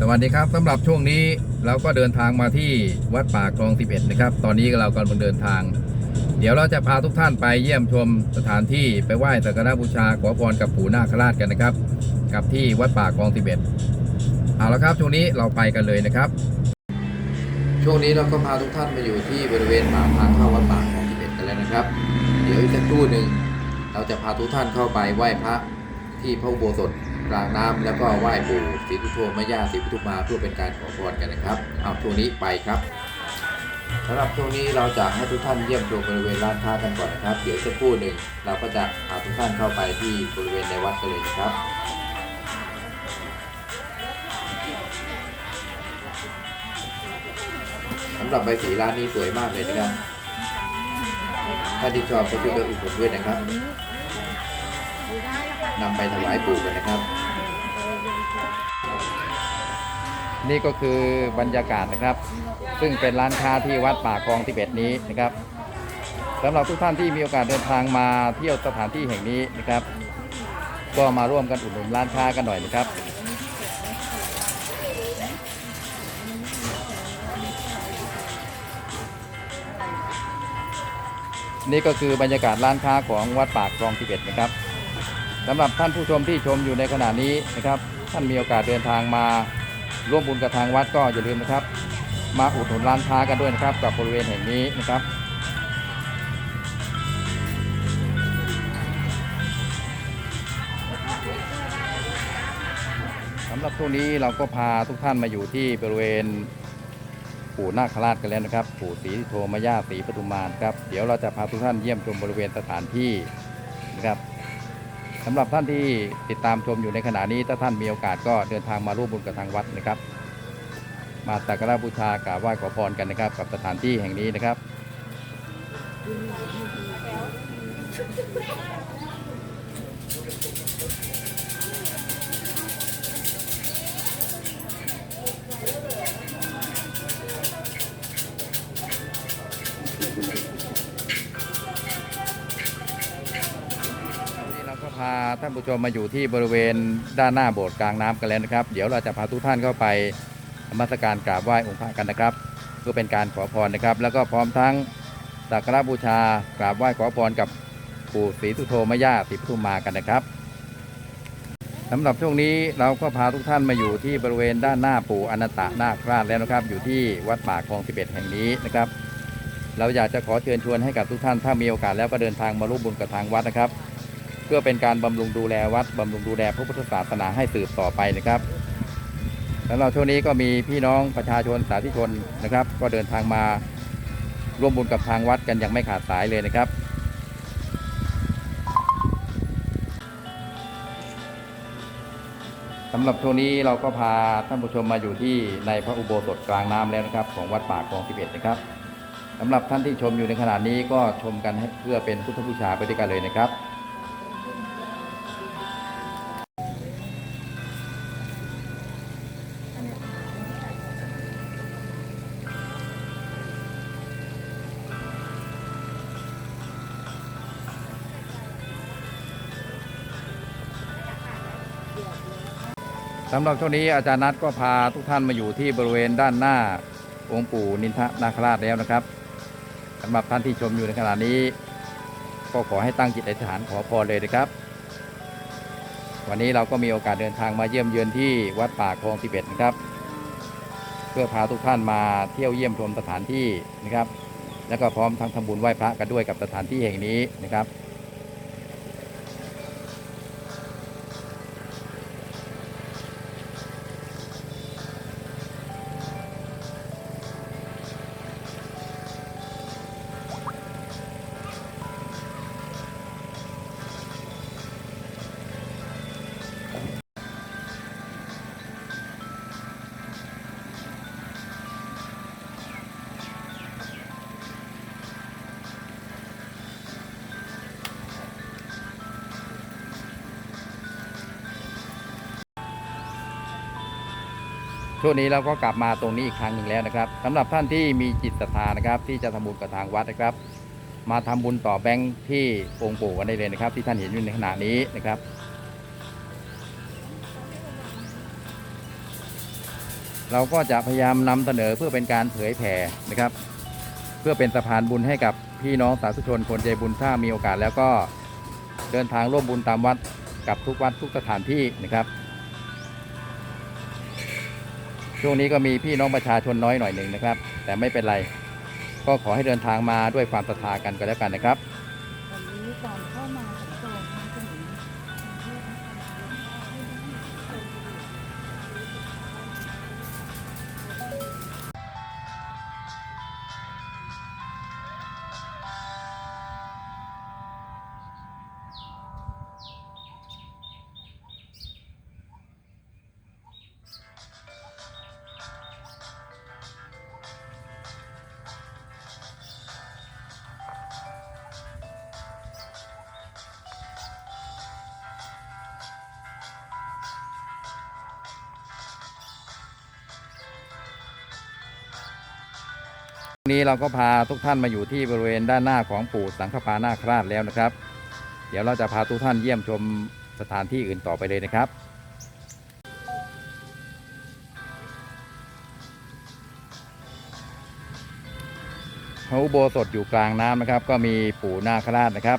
สวัสดีครับสำหรับช่วงนี้เราก็เดินทางมาที่วัดป่าคลอง 11 นะครับ ตอนนี้เรากำลังเดินทาง เดี๋ยวเราจะพาทุกท่านไปเยี่ยมชมสถานที่ไปไหว้สักการะบูชาขอพรกับปู่นาคราชกันนะครับ กับที่วัดป่าคลอง 11 เอาละครับช่วงนี้เราไปกันเลยนะครับ ช่วงนี้เราก็พาทุกท่านมาอยู่ที่บริเวณปากทางเข้าวัดป่าคลอง 11 กันแล้วนะครับ เดี๋ยวอีกสักครู่หนึ่งเราจะพาทุกท่านเข้าไปไหว้พระ ที่พระอุโบสถกลางน้ำแล้วก็ไหว้ปู่ศรีสุโธแม่ย่าศรีปทุมมาเพื่อเป็นการขอพรกันนะครับเอาช่วงนี้ไปครับสำหรับช่วงนี้เราจะให้ทุกท่านเยี่ยมชมบริเวณร้านค้ากันก่อนนะครับ เดี๋ยวสักครู่หนึ่งเราก็จะพาทุกท่านเข้าไปที่บริเวณในวัดกันเลยนะครับสำหรับใบสีร้านนี้สวยมากเลยนะครับถ้าที่ชอบก็ช่วยกันอุดหนุนด้วยนะครับ นำไปถวายปู่กันนะครับ นี่ก็คือบรรยากาศนะครับ ซึ่งเป็นร้านค้าที่วัดป่าคลองทิเบตนี้นะครับสำหรับทุกท่านที่มีโอกาสเดินทางมาเที่ยวสถานที่แห่งนี้นะครับ ก็มาร่วมกันอุดหนุนร้านค้ากันหน่อยนะครับนี่ก็คือบรรยากาศร้านค้าของวัดปากคลองทิเบตนะครับ สำหรับท่านผู้ชมที่ชมอยู่ในขณะนี้นะครับ ท่านมีโอกาสเดินทางมาร่วมบุญกับทางวัดก็อย่าลืมนะครับ มาอุดหนุนร้านค้ากันด้วยนะครับ กับบริเวณแห่งนี้นะครับสำหรับช่วงนี้เราก็พาทุกท่านมาอยู่ที่บริเวณปู่นาคราชกันแล้วนะครับ ปู่ศรีโทมย่าศรีปทุมมานครับ เดี๋ยวเราจะพาทุกท่านเยี่ยมชมบริเวณสถานที่นะครับ สำหรับท่านที่ติดตามชมอยู่ในขณะนี้ถ้าท่านมีโอกาสก็เดินทางมาร่วมบุญกับทางวัดนะครับ มาสักการะบูชากราบไหว้ขอพรกันนะครับ กับสถานที่แห่งนี้นะครับาท่านผู้ชมมาอยู่ที่บริเวณด้านหน้าโบสถ์กลางน้ำกันแล้วนะครับ เดี๋ยวเราจะพาทุกท่านเข้าไปนมัสการกราบไหว้องค์พระกันนะครับ เพื่อเป็นการขอพรนะครับ แล้วก็พร้อมทั้งสักการะบูชากราบไหว้ขอพรกับปู่ศรีสุโธมย่าศรีปทุมมากันนะครับสำหรับช่วงนี้เราก็พาทุกท่านมาอยู่ที่บริเวณด้านหน้าปู่อนันตนาคราชแล้วนะครับ อยู่ที่วัดป่าคลอง 11 แห่งนี้นะครับ เราอยากจะขอเชิญชวนให้กับทุกท่านถ้ามีโอกาสแล้วก็เดินทางมาร่วมบุญกับทางวัดนะครับ เพื่อเป็นการบำรุงดูแลวัดบำรุงดูแลพระพุทธศาสนาให้สืบต่อไปนะครับแล้วเราช่วงนี้ก็มีพี่น้องประชาชนสาธุชนนะครับ ก็เดินทางมาร่วมบุญกับทางวัดกันอย่างไม่ขาดสายเลยนะครับสำหรับช่วงนี้เราก็พาท่านผู้ชมมาอยู่ที่ในพระอุโบสถกลางน้ำแล้วนะครับ ของวัดป่าคลอง11นะครับสำหรับท่านที่ชมอยู่ในขณะนี้ก็ชมกันให้เพื่อเป็นพุทธบูชาไปด้วยกันเลยนะครับ สำหรับช่วงนี้อาจารย์นัทก็พาทุกท่านมาอยู่ที่บริเวณด้านหน้าองค์ปู่นินทนาคราชแล้วนะครับสำหรับท่านที่ชมอยู่ในขณะนี้ ก็ขอให้ตั้งจิตอธิษฐานขอพรเลยนะครับ วันนี้เราก็มีโอกาสเดินทางมาเยี่ยมเยือนที่วัดป่าคลองสิบเอ็ดนะครับ เพื่อพาทุกท่านมาเที่ยวเยี่ยมชมสถานที่นะครับ แล้วก็พร้อมทั้งทำบุญไหว้พระกันด้วยกับสถานที่แห่งนี้นะครับ ช่วงนี้เราก็กลับมาตรงนี้อีกครั้งหนึ่งแล้วนะครับสำหรับท่านที่มีจิตศรัทธานะครับ ที่จะทำบุญกับทางวัดนะครับ มาทำบุญต่อแบงค์ที่องค์ปู่กันได้เลยนะครับ ที่ท่านเห็นอยู่ในขณะนี้นะครับเราก็จะพยายามนำเสนอเพื่อเป็นการเผยแผ่นะครับ เพื่อเป็นสะพานบุญให้กับพี่น้องสาธุชนคนใจบุญถ้ามีโอกาสแล้วก็เดินทางร่วมบุญตามวัดกับทุกวัดทุกสถานที่นะครับ ช่วงนี้ก็มีพี่น้องประชาชนน้อยหน่อยหนึ่งนะครับ แต่ไม่เป็นไร ก็ขอให้เดินทางมาด้วยความศรัทธากันก็แล้วกันนะครับ นนี้เราก็พาทุกท่านมาอยู่ที่บริเวณด้านหน้าของปู่สังฆปานาคราชแล้วนะครับ เดี๋ยวเราจะพาทุกท่านเยี่ยมชมสถานที่อื่นต่อไปเลยนะครับพระอุโบสถอยู่กลางน้ำนะครับ ก็มีปู่นาคราชนะครับ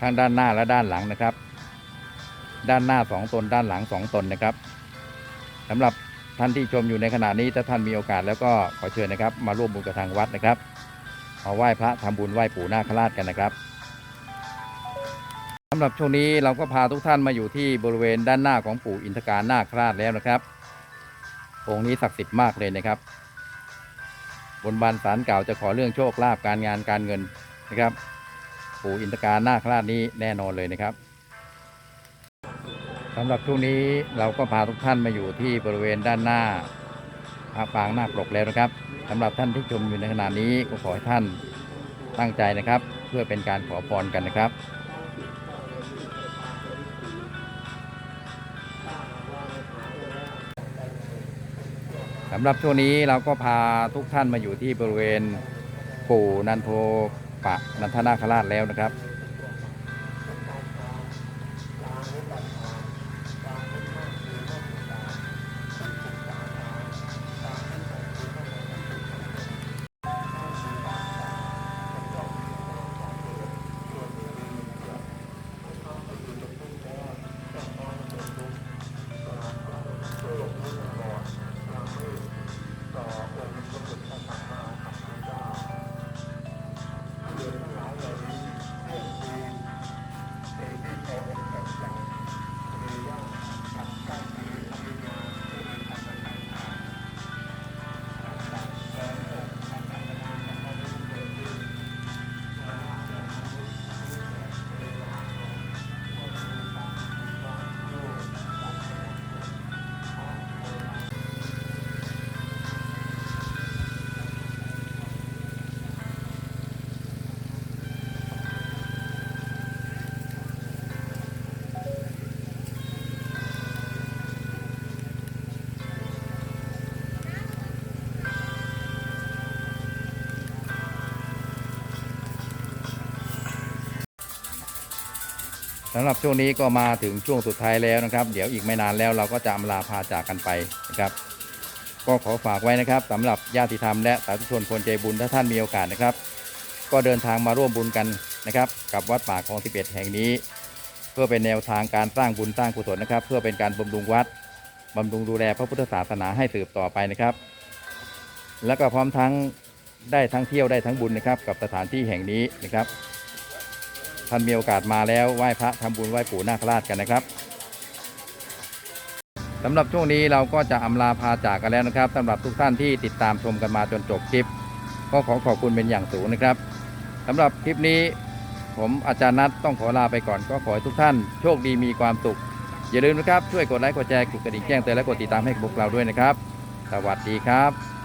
ทั้งด้านหน้าและด้านหลังนะครับ ด้านหน้าสองตนด้านหลังสองตนนะครับสำหรับ ท่านที่ชมอยู่ในขณะนี้ถ้าท่านมีโอกาสแล้วก็ขอเชิญนะครับ มาร่วมบุญกับทางวัดนะครับมาไหว้พระทำบุญไหว้ปู่นาคราชกันนะครับสำหรับช่วงนี้เราก็พาทุกท่านมาอยู่ที่บริเวณด้านหน้าของปู่อินทการนาคราชแล้วนะครับองค์นี้ศักดิ์สิทธิ์มากเลยนะครับ บนบานสารเก่าจะขอเรื่องโชคลาภการงานการเงินนะครับ ปู่อินทการนาคราชนี้แน่นอนเลยนะครับ สำหรับช่วงนี้เราก็พาทุกท่านมาอยู่ที่บริเวณด้านหน้าพระปางนาคปรกแล้วนะครับสำหรับท่านที่ชมอยู่ในขณะนี้ก็ขอให้ท่านตั้งใจนะครับ เพื่อเป็นการขอพรกันนะครับสำหรับช่วงนี้เราก็พาทุกท่านมาอยู่ที่บริเวณปู่นันโทปะนันทนาคราชแล้วนะครับ สำหรับช่วงนี้ก็มาถึงช่วงสุดท้ายแล้วนะครับ เดี๋ยวอีกไม่นานแล้วเราก็จะอำลาพาจากกันไปนะครับ ก็ขอฝากไว้นะครับสำหรับญาติธรรมและสาธุชนคนใจบุญถ้าท่านมีโอกาสนะครับ ก็เดินทางมาร่วมบุญกันนะครับ กับวัดป่าคลองสิบเอ็ดแห่งนี้ เพื่อเป็นแนวทางการสร้างบุญสร้างกุศลนะครับ เพื่อเป็นการบำรุงวัดบำรุงดูแลพระพุทธศาสนาให้สืบต่อไปนะครับ แล้วก็พร้อมทั้งได้ทั้งเที่ยวได้ทั้งบุญนะครับ กับสถานที่แห่งนี้นะครับ ท่านมีโอกาสมาแล้วไหว้พระทำบุญไหว้ปู่นาคราชกันนะครับสำหรับช่วงนี้เราก็จะอำลาพาจากกันแล้วนะครับสำหรับทุกท่านที่ติดตามชมกันมาจนจบคลิป ก็ขอขอบคุณเป็นอย่างสูงนะครับสำหรับคลิปนี้ผมอาจารย์นัทต้องขอลาไปก่อน ก็ขอให้ทุกท่านโชคดีมีความสุข อย่าลืมนะครับ ช่วยกดไลค์กดแชร์กดกระดิ่งแจ้งเตือนและกดติดตามให้พวกเราด้วยนะครับ สวัสดีครับ